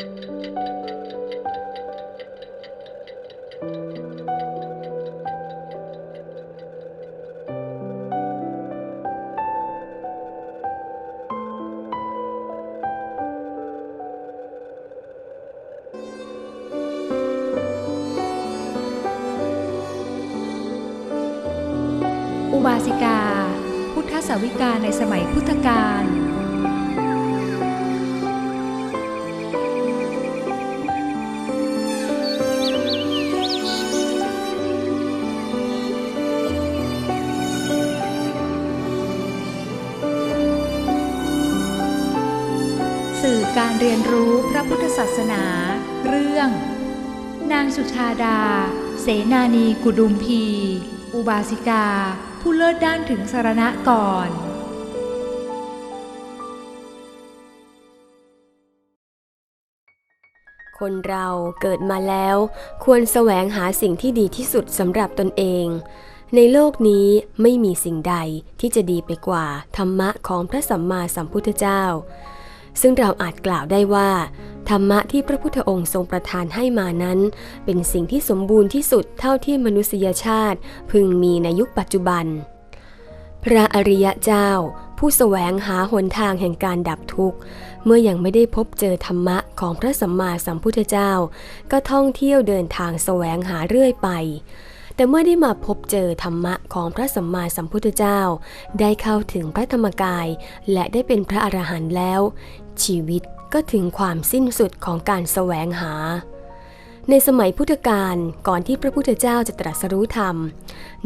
อุบาสิกา พุทธสาวิกาในสมัยพุทธกาล เรียนรู้พระพุทธศาสนา เรื่อง นางสุชาดา เสนานีกุดุมพี อุบาสิกา ผู้เลิศด้านถึงสารณะก่อน คนเราเกิดมาแล้ว ควรแสวงหาสิ่งที่ดีที่สุดสำหรับตนเองในโลกนี้ไม่มีสิ่งใดที่จะดีไปกว่าธรรมะของพระสัมมาสัมพุทธเจ้า ซึ่งเราอาจกล่าวได้ว่า ธรรมะที่พระพุทธองค์ทรงประทานให้มานั้น เป็นสิ่งที่สมบูรณ์ที่สุดเท่าที่มนุษยชาติ พึงมีในยุคปัจจุบัน พระอริยะเจ้า ผู้แสวงหาหนทางแห่งการดับทุกข์ เมื่อยังไม่ได้พบเจอธรรมะของพระสัมมาสัมพุทธเจ้า ก็ท่องเที่ยวเดินทางแสวงหาเรื่อยไป แต่เมื่อได้มาพบเจอธรรมะของพระสัมมาสัมพุทธเจ้า ได้เข้าถึงพระธรรมกาย และได้เป็นพระอรหันต์แล้ว ชีวิตก็ถึงความสิ้นสุดของการแสวงหา ในสมัยพุทธกาลก่อนที่พระพุทธเจ้าจะตรัสรู้ธรรม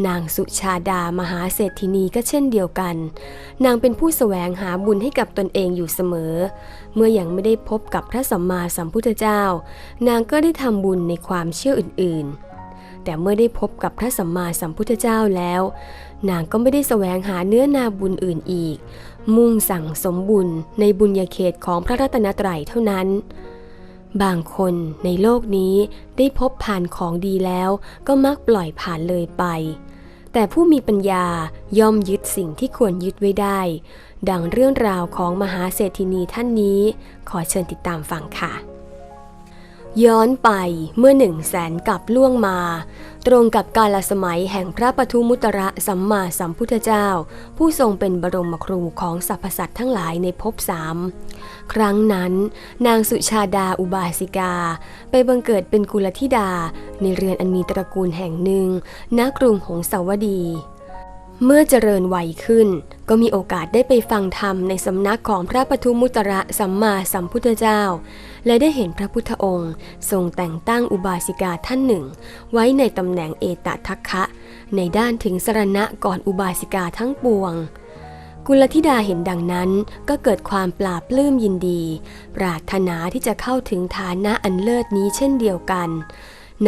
นางสุชาดามหาเศรษฐินีก็เช่นเดียวกัน นางเป็นผู้แสวงหาบุญให้กับตนเองอยู่เสมอ เมื่ออยังไม่ได้พบกับพระสัมมาสัมพุทธเจ้า นางก็ได้ทำบุญในความเชื่ออื่นๆ แต่เมื่อได้พบกับพระสัมมาสัมพุทธเจ้าแล้ว นางก็ไม่ได้แสวงหาเนื้อนาบุญอื่นอีก มุ่งสั่งสมบุญในบุญญาเขตของพระรัตนตรัยเท่านั้น บางคนในโลกนี้ได้พบผ่านของดีแล้วก็มักปล่อยผ่านเลยไป แต่ผู้มีปัญญาย่อมยึดสิ่งที่ควรยึดไว้ได้ ดังเรื่องราวของมหาเศรษฐินีท่านนี้ ขอเชิญติดตามฟังค่ะ ย้อนไปเมื่อหนึ่งแสนกับล่วงมา ตรงกับกาลสมัยแห่งพระปทุมุตระสัมมาสัมพุทธเจ้า ผู้ทรงเป็นบรมครูของสรรพสัตว์ทั้งหลายในภพสามครั้งนั้น นางสุชาดาอุบาสิกา ไปบังเกิดเป็นกุลธิดา ในเรือนอันมีตระกูลแห่งหนึ่งณกรุงหงสาวดี เมื่อเจริญวัยขึ้น ก็มีโอกาสได้ไปฟังธรรมในสำนักของพระปทุมุตระสัมมาสัมพุทธเจ้า และได้เห็นพระพุทธองค์ ทรงแต่งตั้งอุบาสิกาท่านหนึ่ง ไว้ในตำแหน่งเอตทัคคะ ในด้านถึงสรณะก่อนอุบาสิกาทั้งปวง กุลธิดาเห็นดังนั้นก็เกิดความปลาบปลื้มยินดี ปรารถนาที่จะเข้าถึงฐานะอันเลิศนี้เช่นเดียวกัน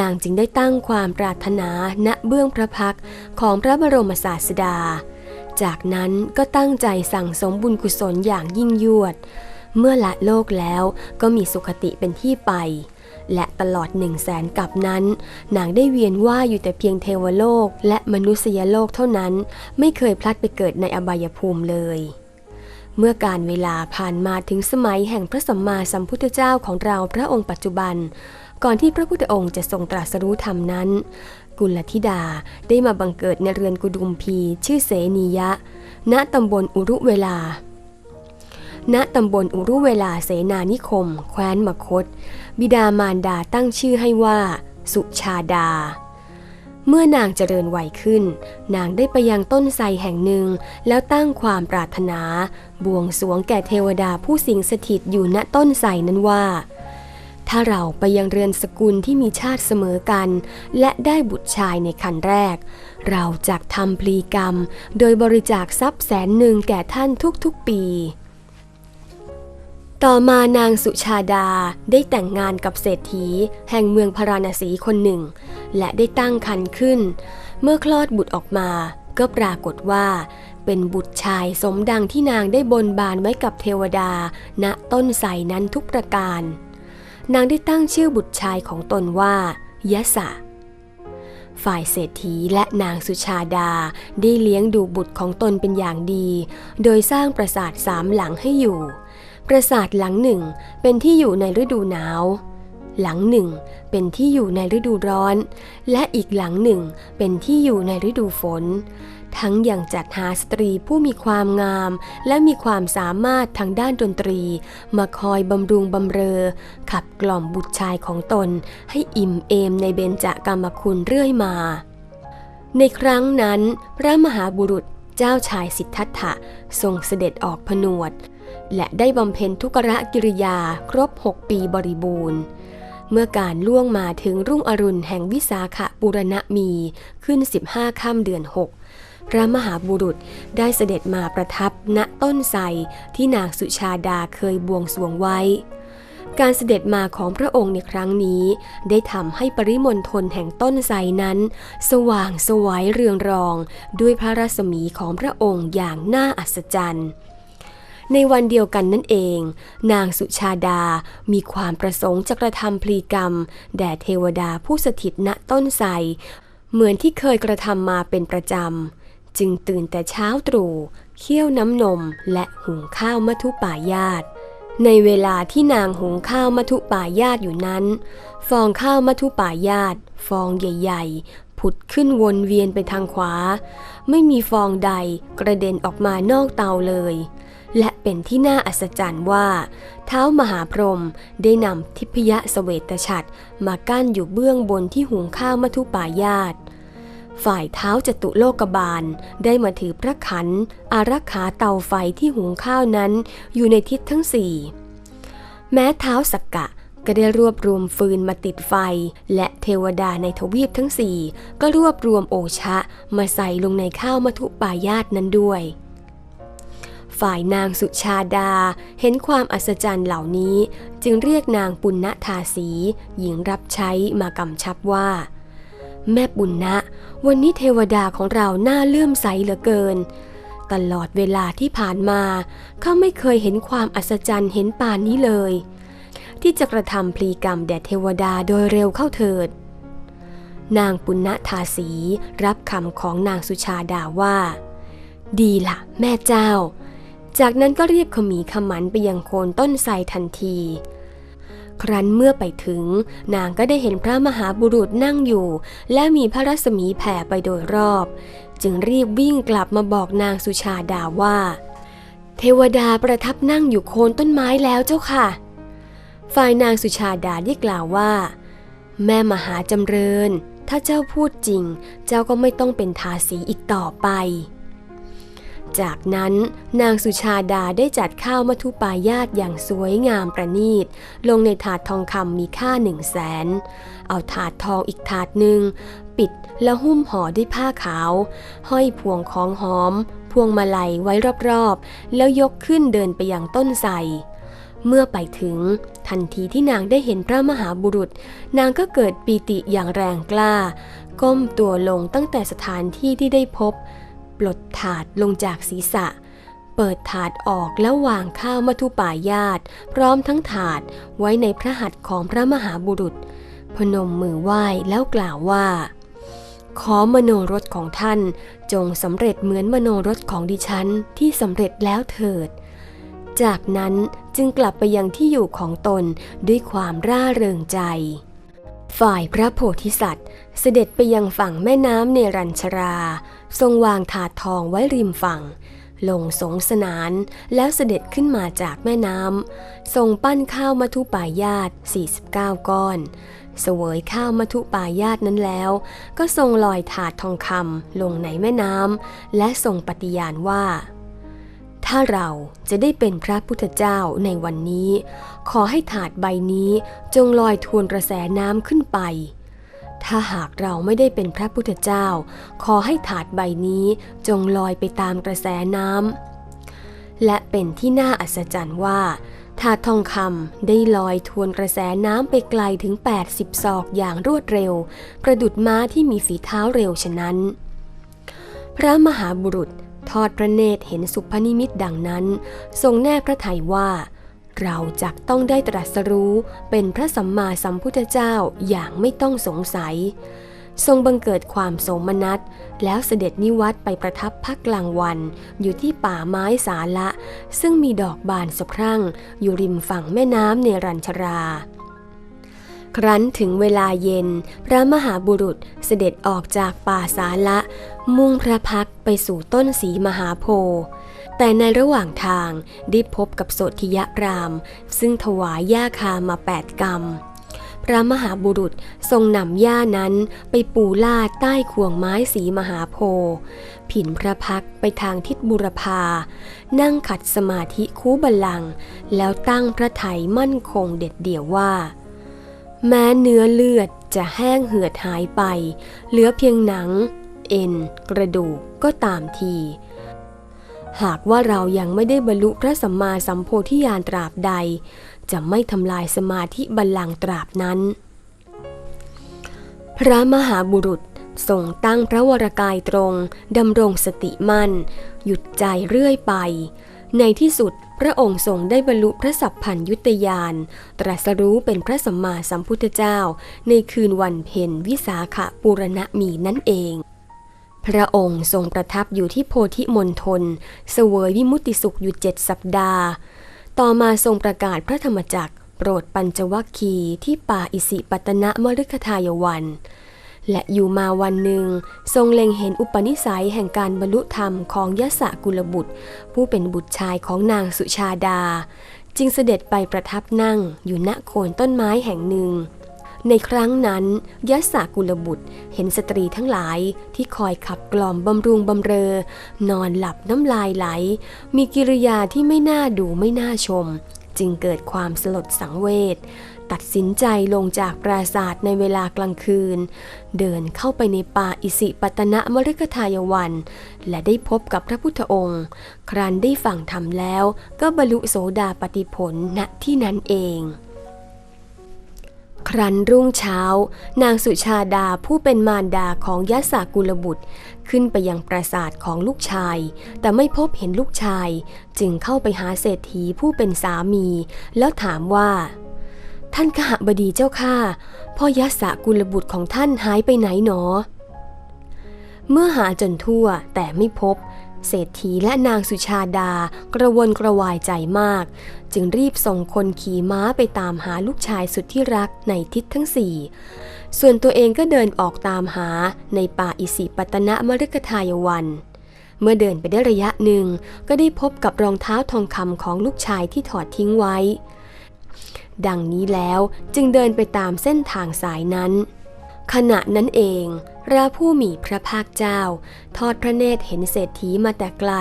นางจึงได้ตั้งความปรารถนาณเบื้องพระพักของพระบรมศาสดา จากนั้นก็ตั้งใจสั่งสมบุญกุศลอย่างยิ่งยวด เมื่อละโลกแล้วก็มีสุขติเป็นที่ไป และตลอดหนึ่งแสนกับนั้น นางได้เวียนว่าอยู่แต่เพียงเทวโลกและมนุษยโลกเท่านั้น ไม่เคยพลัดไปเกิดในอบายภูมิเลยเมื่อการเวลาผ่านมาถึงสมัยแห่งพระสัมมาสัมพุทธเจ้าของเราพระองค์ปัจจุบัน ก่อนที่พระพุทธองค์จะทรงตรัสรู้ธรรมนั้น กุลธิดาได้มาบังเกิดในเรือนกุดุมพีชื่อเสนียะ ณตำบลอุรุเวลา ณตำบลอุรุเวลาเสนานิคม แคว้นมคต บิดามารดาตั้งชื่อให้ว่า สุชาดาเมื่อนางเจริญวัยขึ้น นางได้ไปยังต้นไทรแห่งหนึ่ง แล้วตั้งความปรารถนา บวงสรวงแก่เทวดาผู้สิงสถิตอยู่ณต้นไทรนั้นว่า ถ้าเราไปยังเรือนสกุลที่มีชาติเสมอกัน และได้บุตรชายในคันแรก เราจะทำพลีกรรม โดยบริจาคทรัพย์แสนหนึ่งแก่ท่านทุกๆปี ต่อมานางสุชาดาได้แต่งงานกับเศรษฐี แห่งเมืองพาราณสีคนหนึ่ง และได้ตั้งครรภ์ขึ้น เมื่อคลอดบุตรออกมาก็ปรากฏว่าเป็นบุตรชายสมดังที่นางได้บนบานไว้กับเทวดา ณต้นไทรนั้นทุกประการ นางได้ตั้งชื่อบุตรชายของตนว่ายะสะ ฝ่ายเศรษฐีและนางสุชาดาได้เลี้ยงดูบุตรของตนเป็นอย่างดี โดยสร้างปราสาทสามหลังให้อยู่ ปราสาทหลังหนึ่งเป็นที่อยู่ในฤดูหนาว หลังหนึ่งเป็นที่อยู่ในฤดูร้อน และอีกหลังหนึ่งเป็นที่อยู่ในฤดูฝน ทั้งอยังจัดหาสตรีผู้มีความงาม และมีความสามารถทางด้านดนตรี มาคอยบำรุงบำเรอ ขับกล่อมบุตรชายของตน ให้อิ่มเอมในเบญจกรรมคุณเรื่อยมา ในครั้งนั้น พระมหาบุรุษเจ้าชายสิทธัตถะทรงเสด็จออกผนวด และได้บำเพ็ญทุกรกิริยาครบ6ปีบริบูรณ์เมื่อการล่วงมาถึงรุ่งอรุณแห่งวิสาขบุรณมีขึ้น 15 ค่ำเดือน 6 พระมหาบุรุษได้เสด็จมาประทับณต้นไทรที่นางสุชาดาเคยบวงสรวงไว้ การเสด็จมาของพระองค์ในครั้งนี้ ได้ทำให้ปริมณฑลแห่งต้นไทรนั้น สว่างสวัยเรืองรอง ด้วยพระรัศมีของพระองค์อย่างน่าอัศจรรย์ในวันเดียวกันนั่นเอง นางสุชาดามีความประสงค์จะกระทำพลีกรรม แด่เทวดาผู้สถิตณต้นไทรเหมือนที่เคยกระทำมาเป็นประจำ จึงตื่นแต่เช้าตรู่เคี่ยวน้ำนมและหุงข้าวมัทุป่ายาต ในเวลาที่นางหุงข้าวมัทุป่ายาตอยู่นั้น ฟองข้าวมัทุป่ายาต ฟองใหญ่ๆ ผุดขึ้นวนเวียนไปทางขวา ไม่มีฟองใดกระเด็นออกมานอกเตาเลย และเป็นที่น่าอัศจรรย์ว่า เท้ามหาพรหมได้นำทิพยเสเวตฉัตรมากั้นอยู่เบื้องบนที่หุงข้าวมัทุป่ายาต ฝ่ายเท้าจตุโลกบาลได้มาถือพระขัน อารักขาเตาไฟที่หุงข้าวนั้นอยู่ในทิศทั้งสี่ แม้เท้าสักกะก็ได้รวบรวมฟืนมาติดไฟ และเทวดาในทวีปทั้งสี่ก็รวบรวมโอชะมาใส่ลงในข้าวมัทุปายาตนั้นด้วย ฝ่ายนางสุชาดาเห็นความอัศจรรย์เหล่านี้ จึงเรียกนางปุณณทาสี หญิงรับใช้มากำชับว่า แม่ปุณณะวันนี้เทวดาของเราหน่าเลื่อมใสเหลือเกิน ตลอดเวลาที่ผ่านมาเขาไม่เคยเห็นความอัศจรรย์เห็นป่านนี้เลย ที่จะกระทำพลีกรรมแด่เทวดาโดยเร็วเข้าเถิด นางปุณณทาสีรับคำของนางสุชาดาว่า ดีละ่ะ แม่เจ้า จากนั้นก็เรียบขมีขมันไปยังโคนต้นไทรทันที ครั้นเมื่อไปถึง นางก็ได้เห็นพระมหาบุรุษนั่งอยู่ และมีพระรัศมีแผ่ไปโดยรอบ จึงรีบวิ่งกลับมาบอกนางสุชาดาว่า เทวดาประทับนั่งอยู่โคนต้นไม้แล้วเจ้าค่ะ ฝ่ายนางสุชาดาได้กล่าวว่า แม่มหาจำเริญ ถ้าเจ้าพูดจริง เจ้าก็ไม่ต้องเป็นทาสีอีกต่อไป จากนั้นนางสุชาดาได้จัดข้าวมัทุปายาตอย่างสวยงามประณีต ลงในถาดทองคำมีค่าหนึ่งแสน เอาถาดทองอีกถาดหนึ่ง ปิดแล้วหุ้มห่อด้วยผ้าขาว ห้อยพวงของหอม พวงมาลัยไว้รอบๆ แล้วยกขึ้นเดินไปยังต้นไทรเมื่อไปถึง ทันทีที่นางได้เห็นพระมหาบุรุษ นางก็เกิดปีติอย่างแรงกล้า ก้มตัวลงตั้งแต่สถานที่ที่ได้พบ ปลดถาดลงจากศีรษะ เปิดถาดออกแล้ววางข้าวมัทุปายาต พร้อมทั้งถาดไว้ในพระหัตถ์ของพระมหาบุรุษ พนมมือไหว้แล้วกล่าวว่า ขอมโนรสของท่านจงสำเร็จเหมือนมโนรสของดิฉันที่สำเร็จแล้วเถิด จากนั้นจึงกลับไปยังที่อยู่ของตนด้วยความร่าเริงใจฝ่ายพระโพธิสัตว์ เสด็จไปยังฝั่งแม่น้ำเนรัญชรา ทรงวางถาดทองไว้ริมฝั่ง ลงสงสนานแล้วเสด็จขึ้นมาจากแม่น้ำทรงปั้นข้าวมัทุปายาต 49 ก้อนเสวยข้าวมัทุปายาตนั้นแล้ว ก็ทรงลอยถาดทองคำลงในแม่น้ำและทรงปฏิญาณว่า ถ้าเราจะได้เป็นพระพุทธเจ้าในวันนี้ ขอให้ถาดใบนี้จงลอยทวนกระแสน้ำขึ้นไป ถ้าหากเราไม่ได้เป็นพระพุทธเจ้า ขอให้ถาดใบนี้จงลอยไปตามกระแสน้ำและเป็นที่น่าอัศจรรย์ว่าถาดทองคำได้ลอยทวนกระแสน้ำไปไกลถึง 80 ศอกอย่างรวดเร็ว ประดุดม้าที่มีฝีเท้าเร็วฉะนั้น พระมหาบุรุษทอดพระเนตรเห็นสุพนิมิตดังนั้น ทรงแน่พระทัยว่า เราจักต้องได้ตรัสรู้เป็นพระสัมมาสัมพุทธเจ้าอย่างไม่ต้องสงสัย ทรงบังเกิดความโสมนัส แล้วเสด็จนิวัตไปประทับพักกลางวัน อยู่ที่ป่าไม้สาละ ซึ่งมีดอกบานสะพรั่ง อยู่ริมฝั่งแม่น้ำเนรัญชรา ครั้นถึงเวลาเย็น พระมหาบุรุษเสด็จออกจากป่าสาละ มุ่งพระพักไปสู่ต้นสีมหาโพธิ์ แต่ในระหว่างทางได้พบกับโสธิยพราม ซึ่งถวายย่าคามาแปดกรรมพระมหาบุรุษทรงนำย่านั้นไปปูลาดใต้ขวงไม้สีมหาโพธิ์ผินพระพักไปทางทิศบุรพา นั่งขัดสมาธิคูบัลลัง แล้วตั้งพระไถยมั่นคงเด็ดเดี่ยวว่า แม้เนื้อเลือดจะแห้งเหือดหายไป เหลือเพียงหนัง เอ็น กระดูกก็ตามที หากว่าเรายังไม่ได้บรรลุพระสัมมาสัมโพธิญาณตราบใด จะไม่ทำลายสมาธิบัลลังก์ตราบนั้น พระมหาบุรุษทรงตั้งพระวรกายตรงดำรงสติมั่น หยุดใจเรื่อยไป ในที่สุดพระองค์ทรงได้บรรลุพระสัพพัญยุตยาน ตรัสรู้เป็นพระสัมมาสัมพุทธเจ้า ในคืนวันเพ็ญวิสาขปุรณะมีนั่นเอง พระองค์ทรงประทับอยู่ที่โพธิมณฑลเสวยวิมุติสุขอยู่เจ็ดสัปดาห์ ต่อมาทรงประกาศพระธรรมจักรโปรดปัญจวัคคีที่ป่าอิสิปตนะมฤคทายวัน และอยู่มาวันหนึ่ง ทรงเล็งเห็นอุปนิสัยแห่งการบรรลุธรรมของยศกุลบุตร ผู้เป็นบุตรชายของนางสุชาดา จึงเสด็จไปประทับนั่งอยู่ณโคนต้นไม้แห่งหนึ่ง ในครั้งนั้นยศกุลบุตรเห็นสตรีทั้งหลายที่คอยขับกล่อมบำรุงบำเรอ นอนหลับน้ำลายไหล มีกิริยาที่ไม่น่าดูไม่น่าชม จึงเกิดความสลดสังเวชตัดสินใจลงจากปราสาทในเวลากลางคืน เดินเข้าไปในป่าอิสิปตนะมฤคทายวัน และได้พบกับพระพุทธองค์ ครั้นได้ฟังธรรมแล้วก็บรรลุโสดาปติผลณที่นั้นเอง ครั้นรุ่งเช้า นางสุชาดาผู้เป็นมารดาของยะสากุลบุตร ขึ้นไปยังปราสาทของลูกชาย แต่ไม่พบเห็นลูกชาย จึงเข้าไปหาเศรษฐีผู้เป็นสามี แล้วถามว่า ท่านขหบดีเจ้าข้าพ่อยะสากุลบุตรของท่านหายไปไหนหนอ เมื่อหาจนทั่วแต่ไม่พบ เศรษฐีและนางสุชาดากระวนกระวายใจมาก จึงรีบส่งคนขี่ม้าไปตามหาลูกชายสุดที่รักในทิศทั้งสี่ ส่วนตัวเองก็เดินออกตามหาในป่าอิสิปตนะมฤคทายวัน เมื่อเดินไปได้ระยะหนึ่ง ก็ได้พบกับรองเท้าทองคำของลูกชายที่ถอดทิ้งไว้ ดังนี้แล้วจึงเดินไปตามเส้นทางสายนั้น ขณะนั้นเองพระผู้มีพระภาคเจ้า ทอดพระเนตรเห็นเศรษฐีมาแต่ไกล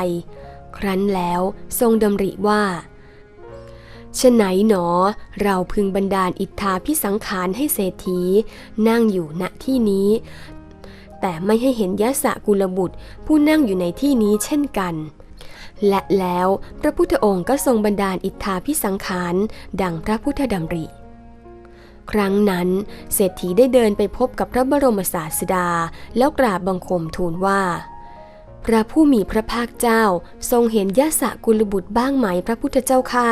ครั้นแล้วทรงดำริว่าฉะไหนหนอ เราพึงบันดาลอิทธาพิสังขารให้เศรษฐี นั่งอยู่ณที่นี้ แต่ไม่ให้เห็นยะสะกุลบุตรผู้นั่งอยู่ในที่นี้เช่นกัน และแล้วพระพุทธองค์ก็ทรงบันดาลอิทธาพิสังขารดังพระพุทธดำริ ครั้งนั้น เศรษฐีได้เดินไปพบกับพระบรมศาสดา แล้วกราบบังคมทูลว่า พระผู้มีพระภาคเจ้าทรงเห็นยะสะกุลบุตรบ้างไหมพระพุทธเจ้าข้า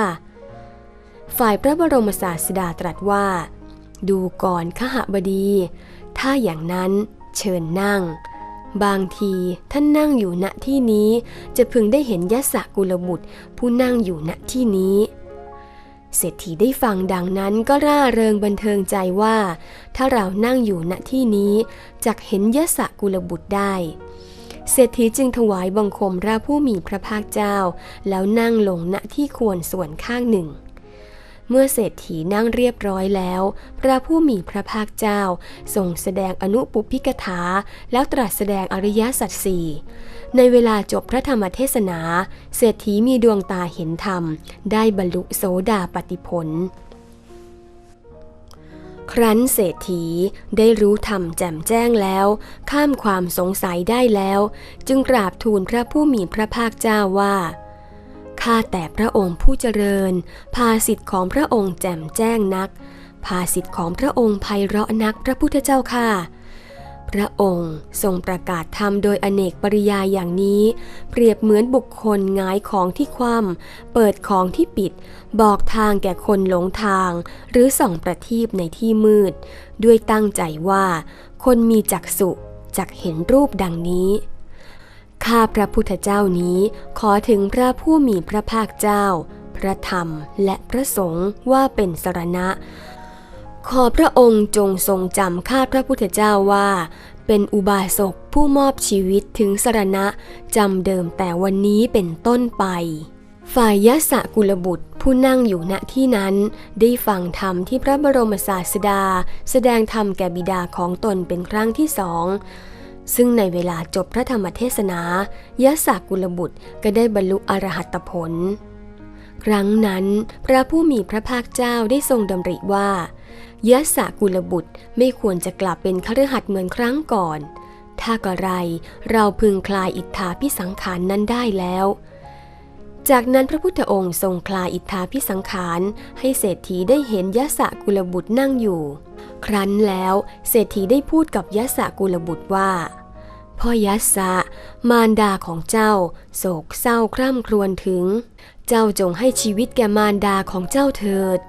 ฝ่ายพระบรมศาสดาตรัสว่า ดูก่อนขหบดี ถ้าอย่างนั้นเชิญนั่ง บางทีท่านนั่งอยู่ณที่นี้จะพึงได้เห็นยะสะกุลบุตรผู้นั่งอยู่ณที่นี้ เศรษฐีได้ฟังดังนั้นก็ร่าเริงบันเทิงใจว่า ถ้าเรานั่งอยู่ณที่นี้จักเห็นยะสะกุลบุตรได้ เศรษฐีจึงถวายบังคมพระผู้มีพระภาคเจ้า แล้วนั่งลงณที่ควรส่วนข้างหนึ่ง เมื่อเศรษฐีนั่งเรียบร้อยแล้ว พระผู้มีพระภาคเจ้าทรงแสดงอนุปุพิกถา แล้วตรัสแสดงอริยสัจสี่ในเวลาจบพระธรรมเทศนา เศรษฐีมีดวงตาเห็นธรรม ได้บรรลุโสดาปติผลครั้นเศรษฐีได้รู้ธรรมแจ่มแจ้งแล้ว ข้ามความสงสัยได้แล้ว จึงกราบทูลพระผู้มีพระภาคเจ้าว่า ข้าแต่พระองค์ผู้เจริญ ภาสิทธิ์ของพระองค์แจ่มแจ้งนัก ภาสิทธิ์ของพระองค์ไพเราะนักพระพุทธเจ้าค่ะ พระองค์ทรงประกาศธรรมโดยอเนกปริยายอย่างนี้ เปรียบเหมือนบุคคลงายของที่คว่ำเปิดของที่ปิด บอกทางแก่คนหลงทาง หรือส่องประทีปในที่มืด ด้วยตั้งใจว่า คนมีจักษุจักเห็นรูปดังนี้ ข้าพระพุทธเจ้านี้ขอถึงพระผู้มีพระภาคเจ้า พระธรรมและพระสงฆ์ว่าเป็นสรณะ ขอพระองค์จงทรงจำข้าพระพุทธเจ้าว่า เป็นอุบาสกผู้มอบชีวิตถึงสรณะจำเดิมแต่วันนี้เป็นต้นไปฝ่ายยะสะกุลบุตรผู้นั่งอยู่ณที่นั้น ได้ฟังธรรมที่พระบรมศาสดา แสดงธรรมแก่บิดาของตนเป็นครั้งที่สอง ซึ่งในเวลาจบพระธรรมเทศนายะสากุลบุตรก็ได้บรรลุอรหัตผล ครั้งนั้นพระผู้มีพระภาคเจ้าได้ทรงดำริว่ายะสากุลบุตรไม่ควรจะกลับเป็นคฤหัสถ์เหมือนครั้งก่อน ถ้ากระไรเราพึงคลายอิทธาพิสังขารนนั้นได้แล้ว จากนั้นพระพุทธองค์ทรงคลายอิทธาพิสังขารให้เศรษฐีได้เห็นยะสะกุลบุตรนั่งอยู่ ครั้นแล้วเศรษฐีได้พูดกับยะสะกุลบุตรว่า พ่อยะสะ มารดาของเจ้า โศกเศร้าคร่ำครวญถึง เจ้าจงให้ชีวิตแก่มารดาของเจ้าเถิด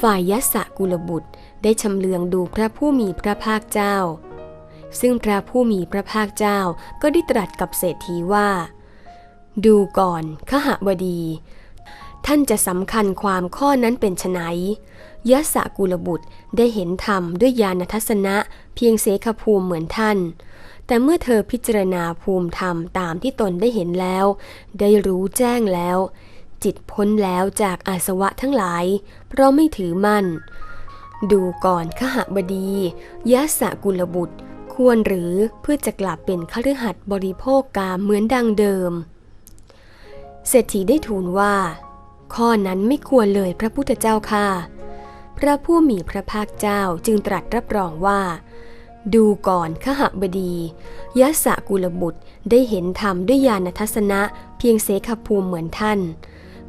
ฝ่ายยะสะกุลบุตรได้ชำเลืองดูพระผู้มีพระภาคเจ้า ซึ่งพระผู้มีพระภาคเจ้าก็ได้ตรัสกับเศรษฐีว่า ดูก่อนขหบดี ท่านจะสำคัญความข้อนั้นเป็นไฉนยะสะกุลบุตรได้เห็นธรรมด้วยญาณทัศนะเพียงเสขภูมิเหมือนท่าน แต่เมื่อเธอพิจารณาภูมิธรรมตามที่ตนได้เห็นแล้ว ได้รู้แจ้งแล้ว จิตพ้นแล้วจากอาสวะทั้งหลาย เพราะไม่ถือมั่น ดูก่อนขหบดียะสะกุลบุตรควรหรือเพื่อจะกลับเป็นคฤหัสถ์บริโภคกามเหมือนดังเดิม เศรษฐีได้ทูลว่า ข้อนั้นไม่ควรเลยพระพุทธเจ้าค่ะ พระผู้มีพระภาคเจ้าจึงตรัสรับรองว่า ดูก่อนขหบดียะสะกุลบุตรได้เห็นธรรมด้วยญาณทัศนะเพียงเสขภูมิเหมือนท่าน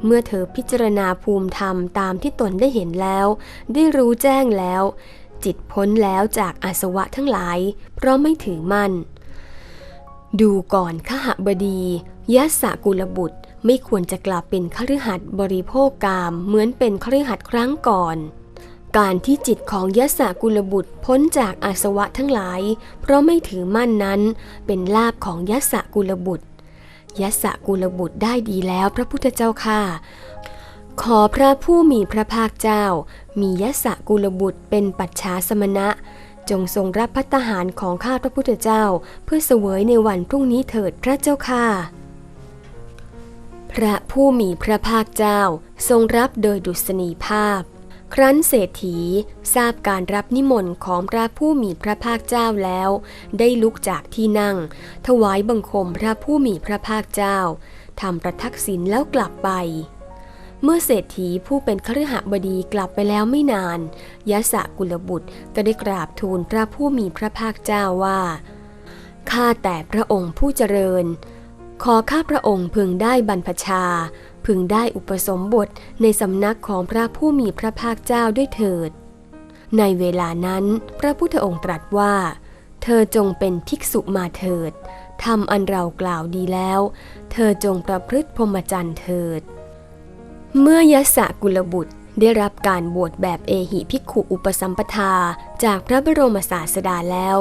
เมื่อเธอพิจารณาภูมิธรรมตามที่ตนได้เห็นแล้ว ได้รู้แจ้งแล้ว จิตพ้นแล้วจากอาสวะทั้งหลาย เพราะไม่ถือมั่น ดูก่อนขหบดียะสะกุลบุตร ไม่ควรจะกลับเป็นคฤหัสถ์บริโภคกามเหมือนเป็นคฤหัสถ์ครั้งก่อน การที่จิตของยะสะกุลบุตรพ้นจากอาสวะทั้งหลาย เพราะไม่ถือมั่นนั้น เป็นลาภของยะสะกุลบุตรยะสะกุลบุตรได้ดีแล้วพระพุทธเจ้าค่ะ ขอพระผู้มีพระภาคเจ้า มียะสะกุลบุตรเป็นปัจฉาสมณะ จงทรงรับพัตตาหารของข้าพระพุทธเจ้า เพื่อเสวยในวันพรุ่งนี้เถิดพระเจ้าค่ะ พระผู้มีพระภาคเจ้าทรงรับโดยดุษณีภาพ ครั้นเศรษฐีทราบการรับนิมนต์ของพระผู้มีพระภาคเจ้าแล้ว ได้ลุกจากที่นั่ง ถวายบังคมพระผู้มีพระภาคเจ้าทำประทักษิณแล้วกลับไป เมื่อเศรษฐีผู้เป็นคฤหบดีกลับไปแล้วไม่นานยะสะกุลบุตรก็ได้กราบทูลพระผู้มีพระภาคเจ้าว่าข้าแต่พระองค์ผู้เจริญ ขอข้าพระองค์พึงได้บรรพชา พึงได้อุปสมบทในสำนักของพระผู้มีพระภาคเจ้าด้วยเถิด ในเวลานั้น พระพุทธองค์ตรัสว่า เธอจงเป็นภิกษุมาเถิดทำอันเรากล่าวดีแล้ว เธอจงประพฤติพรหมจรรย์เถิด เมื่อยะสะกุลบุตรได้รับการบวชแบบเอหิภิกขุอุปสัมปทาจากพระบรมศาสดาแล้ว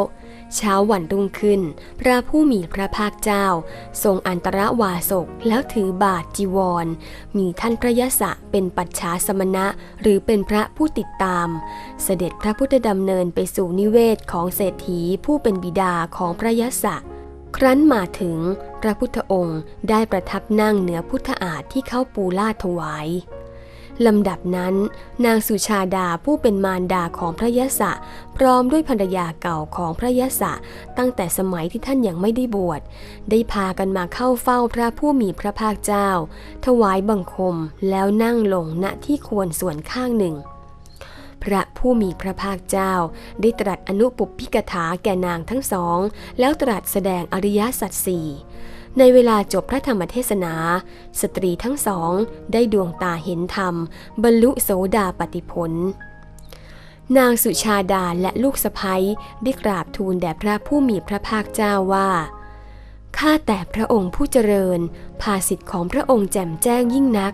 เช้าวันรุ่งขึ้น พระผู้มีพระภาคเจ้า ทรงอันตรวาสกแล้วถือบาทจีวร มีท่านพระยศะเป็นปัจฉาสมณะหรือเป็นพระผู้ติดตาม เสด็จพระพุทธดำเนินไปสู่นิเวศของเศรษฐีผู้เป็นบิดาของพระยศะครั้นมาถึง พระพุทธองค์ได้ประทับนั่งเหนือพุทธอาฏที่เข้าปูลาดถวาย ลำดับนั้น นางสุชาดาผู้เป็นมารดาของพระยศะพร้อมด้วยภรรยาเก่าของพระยศะตั้งแต่สมัยที่ท่านยังไม่ได้บวชได้พากันมาเข้าเฝ้าพระผู้มีพระภาคเจ้า ถวายบังคมแล้วนั่งลงณที่ควรส่วนข้างหนึ่ง พระผู้มีพระภาคเจ้า ได้ตรัสอนุปปพิกถาแก่นางทั้งสอง แล้วตรัสแสดงอริยสัจสี่ ในเวลาจบพระธรรมเทศนา สตรีทั้งสองได้ดวงตาเห็นธรรม บรรลุโสดาปติผล นางสุชาดาและลูกสะพ้ยได้กราบทูลแด่พระผู้มีพระภาคเจ้าว่าข้าแต่พระองค์ผู้เจริญ ภาสิทธิ์ของพระองค์แจ่มแจ้งยิ่งนัก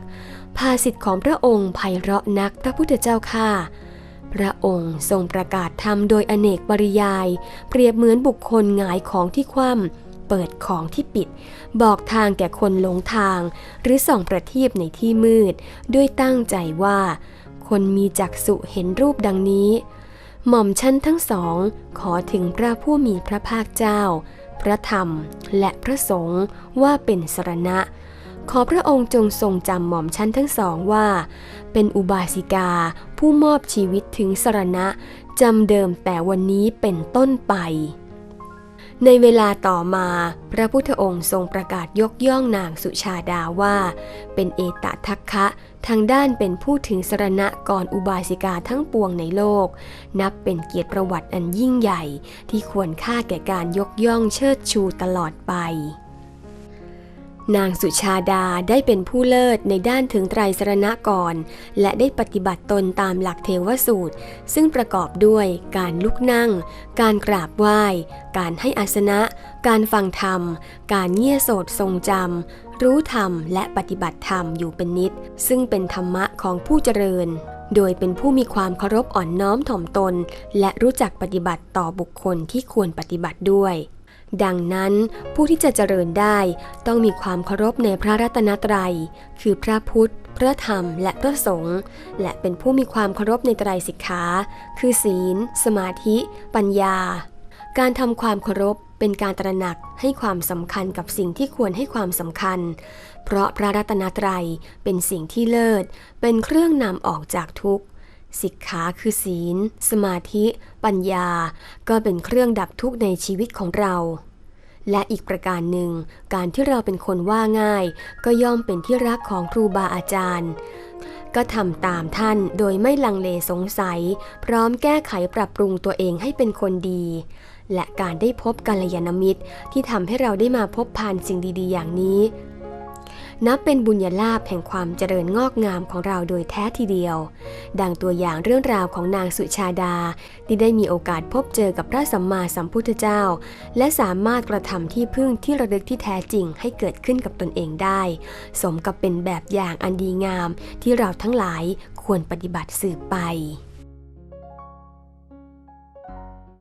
ภาสิทธิ์ของพระองค์ไพเราะนักพระพุทธเจ้าข้าพระองค์ทรงประกาศธรรมโดยอเนกปริยาย เปรียบเหมือนบุคคลหงายของที่คว่ำ เปิดของที่ปิด บอกทางแก่คนหลงทาง หรือส่องประทีปในที่มืด ด้วยตั้งใจว่า คนมีจักษุเห็นรูปดังนี้ หม่อมชั้นทั้งสอง ขอถึงพระผู้มีพระภาคเจ้า พระธรรมและพระสงฆ์ว่าเป็นสรณะ ขอพระองค์จงทรงจำหม่อมชั้นทั้งสองว่า เป็นอุบาสิกาผู้มอบชีวิตถึงสรณะจำเดิมแต่วันนี้เป็นต้นไป ในเวลาต่อมาพระพุทธองค์ทรงประกาศยกย่องนางสุชาดาว่า เป็นเอตทัคคะทางด้านเป็นผู้ถึงสรณะก่อนอุบาสิกาทั้งปวงในโลก นับเป็นเกียรติประวัติอันยิ่งใหญ่ที่ควรค่าแก่การยกย่องเชิดชูตลอดไป นางสุชาดาได้เป็นผู้เลิศในด้านถึงไตรสรณะก่อน และได้ปฏิบัติตนตามหลักเทวสูตร ซึ่งประกอบด้วยการลุกนั่ง การกราบไหว้ การให้อาสนะ การฟังธรรม การเงี่ยโสดทรงจำ รู้ธรรมและปฏิบัติธรรมอยู่เป็นนิด ซึ่งเป็นธรรมะของผู้เจริญ โดยเป็นผู้มีความเคารพอ่อนน้อมถ่อมตน และรู้จักปฏิบัติต่อบุคคลที่ควรปฏิบัติด้วย ดังนั้นผู้ที่จะเจริญได้ต้องมีความเคารพในพระรัตนตรัย คือพระพุทธ พระธรรม และพระสงฆ์และเป็นผู้มีความเคารพในไตรสิกขา คือศีล สมาธิ ปัญญา การทำความเคารพเป็นการตระหนักให้ความสำคัญกับสิ่งที่ควรให้ความสำคัญ เพราะพระรัตนตรัยเป็นสิ่งที่เลิศ เป็นเครื่องนำออกจากทุกข์ สิกขาคือศีล สมาธิ ปัญญา ก็เป็นเครื่องดับทุกข์ในชีวิตของเรา และอีกประการหนึ่ง การที่เราเป็นคนว่าง่าย ก็ย่อมเป็นที่รักของครูบาอาจารย์ ก็ทำตามท่านโดยไม่ลังเลสงสัย พร้อมแก้ไขปรับปรุงตัวเองให้เป็นคนดี และการได้พบกัลยาณมิตรที่ทำให้เราได้มาพบผ่านสิ่งดี ๆ อย่างนี้ นับเป็นบุญญาลาภแห่งความเจริญงอกงามของเราโดยแท้ทีเดียว ดังตัวอย่างเรื่องราวของนางสุชาดา ที่ได้มีโอกาสพบเจอกับพระสัมมาสัมพุทธเจ้า และสามารถกระทำที่พึ่งที่ระลึกที่แท้จริงให้เกิดขึ้นกับตนเองได้ สมกับเป็นแบบอย่างอันดีงามที่เราทั้งหลายควรปฏิบัติสืบไป